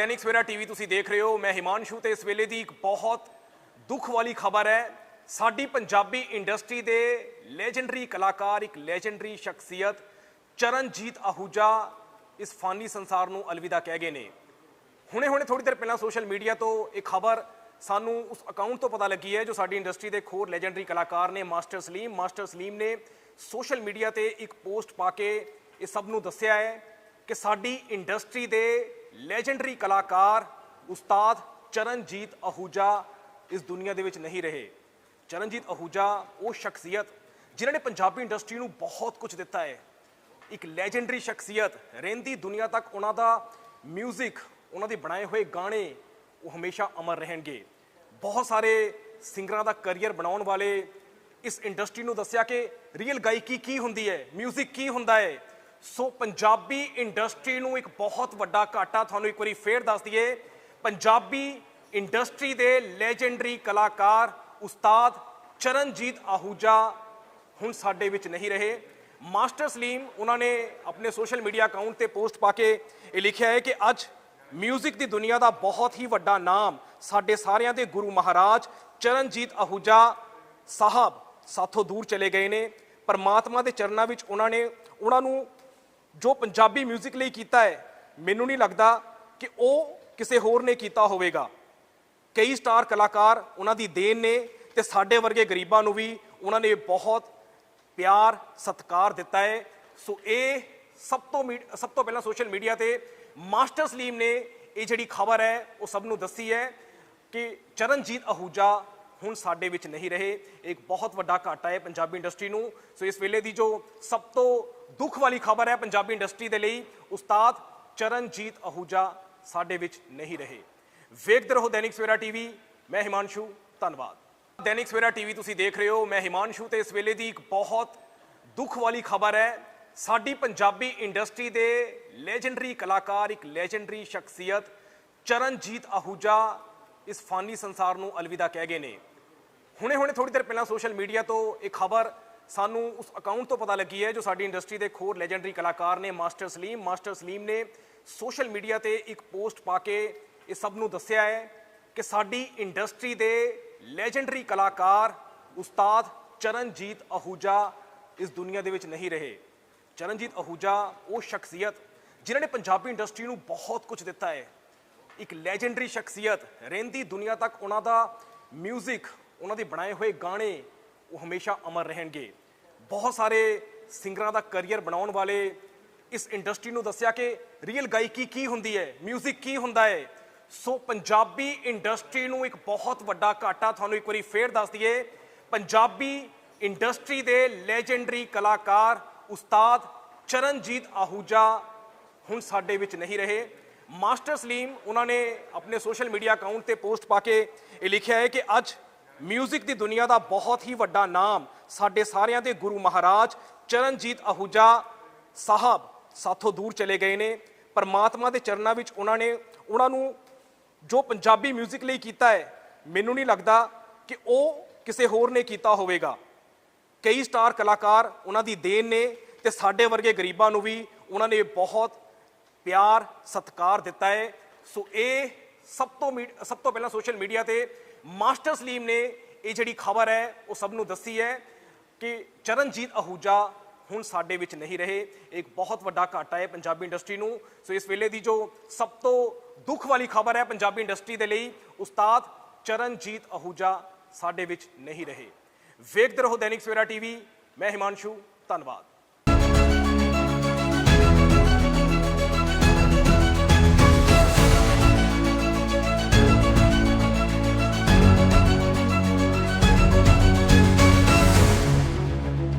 Dainik Savera TV ਤੁਸੀਂ ਦੇਖ ਰਹੇ ਹੋ। ਮੈਂ ਹਿਮਾਂਸ਼ੂ ਤੇ ਇਸ ਵੇਲੇ ਦੀ ਇੱਕ ਬਹੁਤ ਦੁੱਖ ਵਾਲੀ ਖਬਰ ਹੈ। ਸਾਡੀ ਪੰਜਾਬੀ ਇੰਡਸਟਰੀ ਦੇ ਲੈਜੈਂਡਰੀ ਕਲਾਕਾਰ, ਇੱਕ ਲੈਜੈਂਡਰੀ ਸ਼ਖਸੀਅਤ ਚਰਨਜੀਤ ਆਹੂਜਾ ਇਸ ਫਾਨੀ ਸੰਸਾਰ ਨੂੰ ਅਲਵਿਦਾ ਕਹਿ ਗਏ ਨੇ। ਹੁਣੇ ਹੁਣੇ ਥੋੜੀ ਦੇਰ ਪਹਿਲਾਂ ਸੋਸ਼ਲ ਮੀਡੀਆ ਤੋਂ ਇਹ ਖਬਰ ਸਾਨੂੰ ਉਸ ਅਕਾਊਂਟ ਤੋਂ ਪਤਾ ਲੱਗੀ ਹੈ, ਜੋ ਸਾਡੀ ਇੰਡਸਟਰੀ ਦੇ ਇੱਕ ਹੋਰ ਲੈਜੈਂਡਰੀ ਕਲਾਕਾਰ ਨੇ, ਮਾਸਟਰ ਸਲੀਮ। ਮਾਸਟਰ ਸਲੀਮ ਨੇ ਸੋਸ਼ਲ ਮੀਡੀਆ ਤੇ ਇੱਕ ਪੋਸਟ ਪਾ ਕੇ ਇਹ ਸਭ ਨੂੰ ਦੱਸਿਆ ਹੈ ਕਿ ਸਾਡੀ ਇੰਡਸਟਰੀ ਦੇ ਲੈਜੈਂਡਰੀ ਕਲਾਕਾਰ ਉਸਤਾਦ ਚਰਨਜੀਤ ਅਹੂਜਾ ਇਸ ਦੁਨੀਆ ਦੇ ਵਿੱਚ ਨਹੀਂ ਰਹੇ ਚਰਨਜੀਤ ਅਹੂਜਾ ਉਹ ਸ਼ਖਸੀਅਤ ਜਿਨ੍ਹਾਂ ਨੇ ਪੰਜਾਬੀ ਇੰਡਸਟਰੀ ਨੂੰ ਬਹੁਤ ਕੁਝ ਦਿੱਤਾ ਹੈ ਇੱਕ ਲੈਜੈਂਡਰੀ ਸ਼ਖਸੀਅਤ ਰਹਿੰਦੀ ਦੁਨੀਆ ਤੱਕ ਉਹਨਾਂ ਦਾ 뮤직 ਉਹਨਾਂ ਦੇ ਬਣਾਏ ਹੋਏ ਗਾਣੇ ਉਹ ਹਮੇਸ਼ਾ ਅਮਰ ਰਹਿਣਗੇ ਬਹੁਤ ਸਾਰੇ ਸਿੰਗਰਾਂ ਦਾ ਕੈਰੀਅਰ ਬਣਾਉਣ ਵਾਲੇ ਇਸ ਇੰਡਸਟਰੀ ਨੂੰ ਦੱਸਿਆ ਕਿ ਰੀਅਲ ਗਾਇਕੀ ਕੀ ਹੁੰਦੀ ਹੈ 뮤직 ਕੀ ਹੁੰਦਾ ਹੈ ਸੋ ਪੰਜਾਬੀ ਇੰਡਸਟਰੀ ਨੂੰ ਇੱਕ ਬਹੁਤ ਵੱਡਾ ਘਾਟਾ ਤੁਹਾਨੂੰ ਇੱਕ ਵਾਰੀ ਫੇਰ ਦੱਸ ਦਈਏ। ਪੰਜਾਬੀ ਇੰਡਸਟਰੀ ਦੇ ਲੈਜੈਂਡਰੀ ਕਲਾਕਾਰ ਉਸਤਾਦ ਚਰਨਜੀਤ ਆਹੂਜਾ ਹੁਣ ਸਾਡੇ ਵਿੱਚ ਨਹੀਂ ਰਹੇ। ਮਾਸਟਰ ਸਲੀਮ, ਉਹਨਾਂ ਨੇ ਆਪਣੇ ਸੋਸ਼ਲ ਮੀਡੀਆ ਅਕਾਊਂਟ ਤੇ ਪੋਸਟ ਪਾ ਕੇ ਇਹ ਲਿਖਿਆ ਹੈ ਕਿ ਅੱਜ 뮤직 ਦੀ ਦੁਨੀਆ ਦਾ ਬਹੁਤ ਹੀ ਵੱਡਾ ਨਾਮ ਸਾਡੇ ਸਾਰਿਆਂ ਦੇ ਗੁਰੂ ਮਹਾਰਾਜ ਚਰਨਜੀਤ ਆਹੂਜਾ ਸਾਹਿਬ ਸਾਥੋਂ ਦੂਰ ਚਲੇ ਗਏ ਨੇ। ਪਰਮਾਤਮਾ ਦੇ ਚਰਨਾਂ ਵਿੱਚ ਉਹਨਾਂ ਨੇ, ਉਹਨਾਂ ਨੂੰ ਜੋ ਪੰਜਾਬੀ 뮤직 ਲਈ ਕੀਤਾ ਹੈ, ਮੈਨੂੰ ਨਹੀਂ ਲੱਗਦਾ ਕਿ ਉਹ ਕਿਸੇ ਹੋਰ ਨੇ ਕੀਤਾ ਹੋਵੇਗਾ। ਕਈ ਸਟਾਰ ਕਲਾਕਾਰ ਉਹਨਾਂ ਦੀ ਦੇਣ ਨੇ ਤੇ ਸਾਡੇ ਵਰਗੇ ਗਰੀਬਾਂ ਨੂੰ ਵੀ ਉਹਨਾਂ ਨੇ ਬਹੁਤ ਪਿਆਰ, ਸਤਿਕਾਰ ਦਿੱਤਾ ਹੈ। ਸੋ ਇਹ ਸਭ ਤੋਂ ਮੀਡ- ਸਭ ਤੋਂ ਪਹਿਲਾਂ ਸੋਸ਼ਲ ਮੀਡੀਆ ਤੇ ਮਾਸਟਰ ਸਲੀਮ ਨੇ ਇਹ ਜਿਹੜੀ ਖਬਰ ਹੈ, ਉਹ ਸਭ ਨੂੰ ਦੱਸੀ ਹੈ ਕਿ ਚਰਨਜੀਤ ਅਹੂਜਾ ਹੁਣ ਸਾਡੇ ਵਿੱਚ ਨਹੀਂ ਰਹੇ। ਇੱਕ ਬਹੁਤ ਵੱਡਾ ਘਾਟਾ ਹੈ ਪੰਜਾਬੀ ਇੰਡਸਟਰੀ ਨੂੰ। ਸੋ ਇਸ ਵੇਲੇ ਦੀ ਜੋ ਸਭ ਤੋਂ ਦੁੱਖ ਵਾਲੀ ਖਬਰ ਹੈ ਪੰਜਾਬੀ ਇੰਡਸਟਰੀ ਦੇ ਲਈ, ਉਸਤਾਦ ਚਰਨਜੀਤ ਅਹੂਜਾ ਸਾਡੇ ਵਿੱਚ ਨਹੀਂ ਰਹੇ। ਵੇਖਦੇ ਰਹੋ ਦੈਨਿਕ ਸਵੇਰਾ ਟੀਵੀ। ਮੈਂ ਹਿਮਾਂਸ਼ੂ, ਧੰਨਵਾਦ। ਦੈਨਿਕ ਸਵੇਰਾ ਟੀਵੀ ਤੁਸੀਂ ਦੇਖ ਰਹੇ ਹੋ। ਮੈਂ ਹਿਮਾਂਸ਼ੂ ਤੇ ਇਸ ਵੇਲੇ ਦੀ ਇੱਕ ਬਹੁਤ ਦੁੱਖ ਵਾਲੀ ਖਬਰ ਹੈ। ਸਾਡੀ ਪੰਜਾਬੀ ਇੰਡਸਟਰੀ ਦੇ ਲੈਜੈਂਡਰੀ ਕਲਾਕਾਰ, ਇੱਕ ਲੈਜੈਂਡਰੀ ਸ਼ਖਸੀਅਤ ਚਰਨਜੀਤ ਆਹੂਜਾ ਇਸ ਫਾਨੀ ਸੰਸਾਰ ਨੂੰ ਅਲਵਿਦਾ ਕਹਿ ਗਏ ਨੇ। ਹੁਣੇ ਹੁਣੇ ਥੋੜੀ ਦੇਰ ਪਹਿਲਾਂ ਸੋਸ਼ਲ ਮੀਡੀਆ ਤੋਂ ਇਹ ਖਬਰ ਸਾਨੂੰ ਉਸ ਅਕਾਊਂਟ ਤੋਂ ਪਤਾ ਲੱਗੀ ਹੈ ਜੋ ਸਾਡੀ ਇੰਡਸਟਰੀ ਦੇ ਇੱਕ ਹੋਰ ਲੈਜੈਂਡਰੀ ਕਲਾਕਾਰ ਨੇ ਮਾਸਟਰ ਸਲੀਮ ਮਾਸਟਰ ਸਲੀਮ ਨੇ ਸੋਸ਼ਲ ਮੀਡੀਆ ਤੇ ਇੱਕ ਪੋਸਟ ਪਾ ਕੇ ਇਹ ਸਭ ਨੂੰ ਦੱਸਿਆ ਹੈ ਕਿ ਸਾਡੀ ਇੰਡਸਟਰੀ ਦੇ ਲੈਜੈਂਡਰੀ ਕਲਾਕਾਰ ਉਸਤਾਦ ਚਰਨਜੀਤ ਅਹੂਜਾ ਇਸ ਦੁਨੀਆ ਦੇ ਵਿੱਚ ਨਹੀਂ ਰਹੇ। ਚਰਨਜੀਤ ਅਹੂਜਾ, ਉਹ ਸ਼ਖਸੀਅਤ ਜਿਨ੍ਹਾਂ ਨੇ ਪੰਜਾਬੀ ਇੰਡਸਟਰੀ ਨੂੰ ਬਹੁਤ ਕੁਝ ਦਿੱਤਾ ਹੈ। ਇੱਕ ਲੈਜੈਂਡਰੀ ਸ਼ਖਸੀਅਤ, ਰਹਿੰਦੀ ਦੁਨੀਆ ਤੱਕ ਉਹਨਾਂ ਦਾ 뮤직 ਉਹਨਾਂ ਦੇ ਬਣਾਏ ਹੋਏ ਗਾਣੇ ਉਹ ਹਮੇਸ਼ਾ ਅਮਰ ਰਹਿਣਗੇ। ਬਹੁਤ ਸਾਰੇ ਸਿੰਗਰਾਂ ਦਾ ਕੈਰੀਅਰ ਬਣਾਉਣ ਵਾਲੇ ਇਸ ਇੰਡਸਟਰੀ ਨੂੰ ਦੱਸਿਆ ਕਿ ਰੀਅਲ ਗਾਇਕੀ ਕੀ ਹੁੰਦੀ ਹੈ 뮤직 ਕੀ ਹੁੰਦਾ ਹੈ। ਸੋ ਪੰਜਾਬੀ ਇੰਡਸਟਰੀ ਨੂੰ ਇੱਕ ਬਹੁਤ ਵੱਡਾ ਘਾਟਾ ਤੁਹਾਨੂੰ ਇੱਕ ਵਾਰੀ ਫੇਰ ਦੱਸ ਦਈਏ, ਪੰਜਾਬੀ ਇੰਡਸਟਰੀ ਦੇ ਲੈਜੈਂਡਰੀ ਕਲਾਕਾਰ ਉਸਤਾਦ ਚਰਨਜੀਤ ਆਹੂਜਾ ਹੁਣ ਸਾਡੇ ਵਿੱਚ ਨਹੀਂ ਰਹੇ। ਮਾਸਟਰ ਸਲੀਮ, ਉਹਨਾਂ ਨੇ ਆਪਣੇ ਸੋਸ਼ਲ ਮੀਡੀਆ ਅਕਾਊਂਟ ਤੇ ਪੋਸਟ ਪਾ ਕੇ ਇਹ ਲਿਖਿਆ ਹੈ ਕਿ ਅੱਜ 뮤직 ਦੀ ਦੁਨੀਆ ਦਾ ਬਹੁਤ ਹੀ ਵੱਡਾ ਨਾਮ ਸਾਡੇ ਸਾਰਿਆਂ ਦੇ ਗੁਰੂ ਮਹਾਰਾਜ ਚਰਨਜੀਤ ਆਹੂਜਾ ਸਾਹਿਬ ਸਾਥੋਂ ਦੂਰ ਚਲੇ ਗਏ ਨੇ ਪਰਮਾਤਮਾ ਦੇ ਚਰਨਾਂ ਵਿੱਚ ਉਹਨਾਂ ਨੇ ਉਹਨਾਂ ਨੂੰ ਜੋ ਪੰਜਾਬੀ 뮤직 ਲਈ ਕੀਤਾ ਹੈ ਮੈਨੂੰ ਨਹੀਂ ਲੱਗਦਾ ਕਿ ਉਹ ਕਿਸੇ ਹੋਰ ਨੇ ਕੀਤਾ ਹੋਵੇਗਾ ਕਈ ਸਟਾਰ ਕਲਾਕਾਰ ਉਹਨਾਂ ਦੀ ਦੇਣ ਨੇ ਤੇ ਸਾਡੇ ਵਰਗੇ ਗਰੀਬਾਂ ਨੂੰ ਵੀ ਉਹਨਾਂ ਨੇ ਬਹੁਤ ਪਿਆਰ ਸਤਿਕਾਰ ਦਿੱਤਾ ਹੈ ਸੋ ਇਹ ਸਭ ਤੋਂ ਮੀਡ- ਸਭ ਤੋਂ ਪਹਿਲਾਂ ਸੋਸ਼ਲ ਮੀਡੀਆ ਤੇ ਮਾਸਟਰ ਸਲੀਮ ਨੇ ਇਹ ਜਿਹੜੀ ਖਬਰ ਹੈ, ਉਹ ਸਭ ਨੂੰ ਦੱਸੀ ਹੈ ਕਿ ਚਰਨਜੀਤ ਅਹੂਜਾ ਹੁਣ ਸਾਡੇ ਵਿੱਚ ਨਹੀਂ ਰਹੇ। ਇੱਕ ਬਹੁਤ ਵੱਡਾ ਘਾਟਾ ਹੈ ਪੰਜਾਬੀ ਇੰਡਸਟਰੀ ਨੂੰ। ਸੋ ਇਸ ਵੇਲੇ ਦੀ ਜੋ ਸਭ ਤੋਂ ਦੁੱਖ ਵਾਲੀ ਖਬਰ ਹੈ ਪੰਜਾਬੀ ਇੰਡਸਟਰੀ ਦੇ ਲਈ, ਉਸਤਾਦ ਚਰਨਜੀਤ ਅਹੂਜਾ ਸਾਡੇ ਵਿੱਚ ਨਹੀਂ ਰਹੇ। ਵੇਖਦੇ ਰਹੋ ਦੈਨਿਕ ਸਵੇਰਾ ਟੀਵੀ। ਮੈਂ ਹਿਮਾਂਸ਼ੂ, ਧੰਨਵਾਦ।